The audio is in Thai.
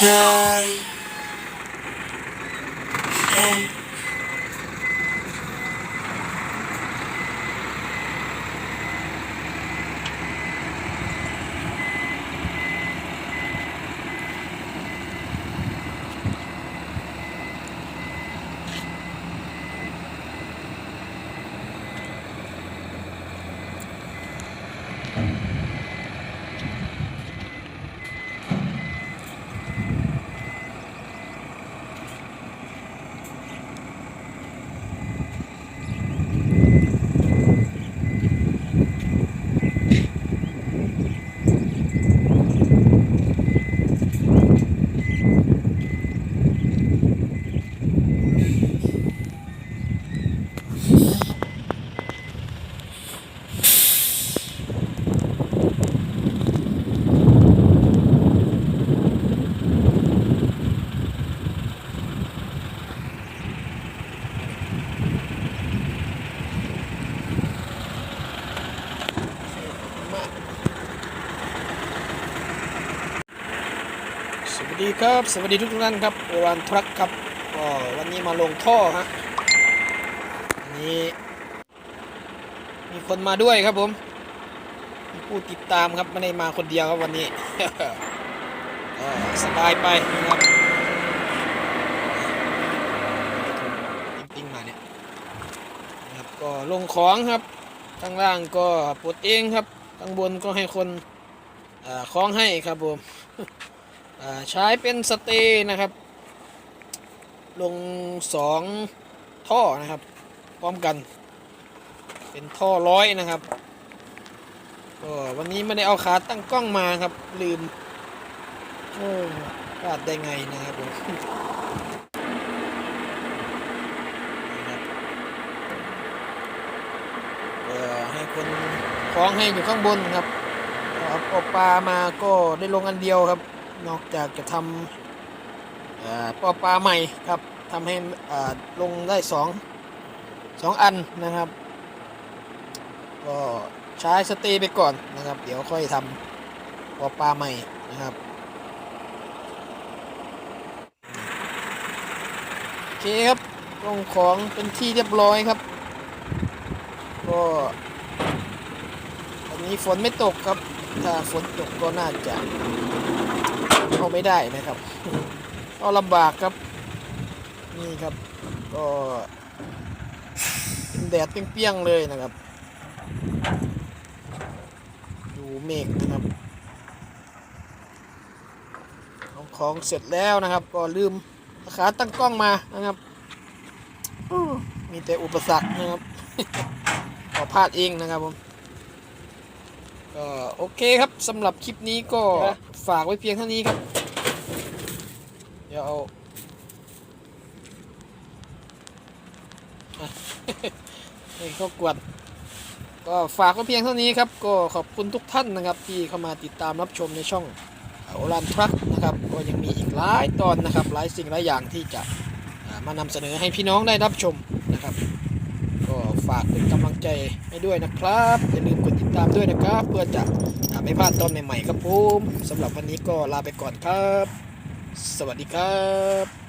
สวั ดีครับ สวัสดีทุกท่านครับโอรานทรัคครับก็วันนี้มาลงท่อฮะวันนี้มีคนมาด้วยครับผมมีผู้ติดตามครับไม่ได้มาคนเดียวครับวันนี้สบายไปนะครับปิ้งมาเนี่ยนะครับก็ลงของครับข้างล่างก็ปลดเองครับข้างบนก็ให้คนคล้องให้ครับผม ใช้เป็นสเตย์นะครับ ลงสองท่อนะครับ พร้อมกัน เป็นท่อร้อยนะครับก็วันนี้ไม่ได้เอาขาตั้งกล้องมาครับ ลืมโอ้พลาดได้ไงนะครับผมนะครับเอ่อให้คนคล้องให้อยู่ข้างบนครับอาเอาปลามาก็ได้ลงอันเดียวครับ นอกจากจะทำปอปลาใหม่ครับทำให้ลงได้สองสองอันนะครับ ก็ใช้สเตย์ไปก่อนนะครับ เดี๋ยวค่อยทำปอปลาใหม่นะครับโอเคครับลงของเป็นที่เรียบร้อยครับ ก็วันนี้ฝนไม่ตกครับ ถ้าฝนตกก็น่าจะ เข้าไม่ได้นะครับก็ลำบากครับ นี่ครับ ก็เป็นแดดเปรี้ยงๆเลยนะครับ ดูเมฆนะครับเอาของเสร็จแล้วนะครับ ก็ลืมขาตั้งกล้องมานะครับอู้มีแต่อุปสรรคนะครับขอพลาดเองนะครับผม ก็โอเคครับสำหรับคลิปนี้ก็ฝากไว้เพียงเท่านี้ครับ เดี๋ยวเอาอะนี่ก็กวนก็ฝากไว้เพียงเท่านี้ครับ ก็ขอบคุณทุกท่านนะครับ ที่เข้ามาติดตามรับชมในช่องโอรันทรัคนะครับ ก็ยังมีอีกหลายตอนนะครับ หลายสิ่งหลายอย่างที่จะอ่ามานำเสนอให้พี่น้องได้รับชมนะครับก็ ฝากเป็นกำลังใจให้ด้วยนะครับอย่าลืมกดติดตามด้วยนะครับ เพื่อจะไม่พลาดตอนใหม่ๆครับผมสำหรับวันนี้ก็ลาไปก่อนครับ สวัสดีครับ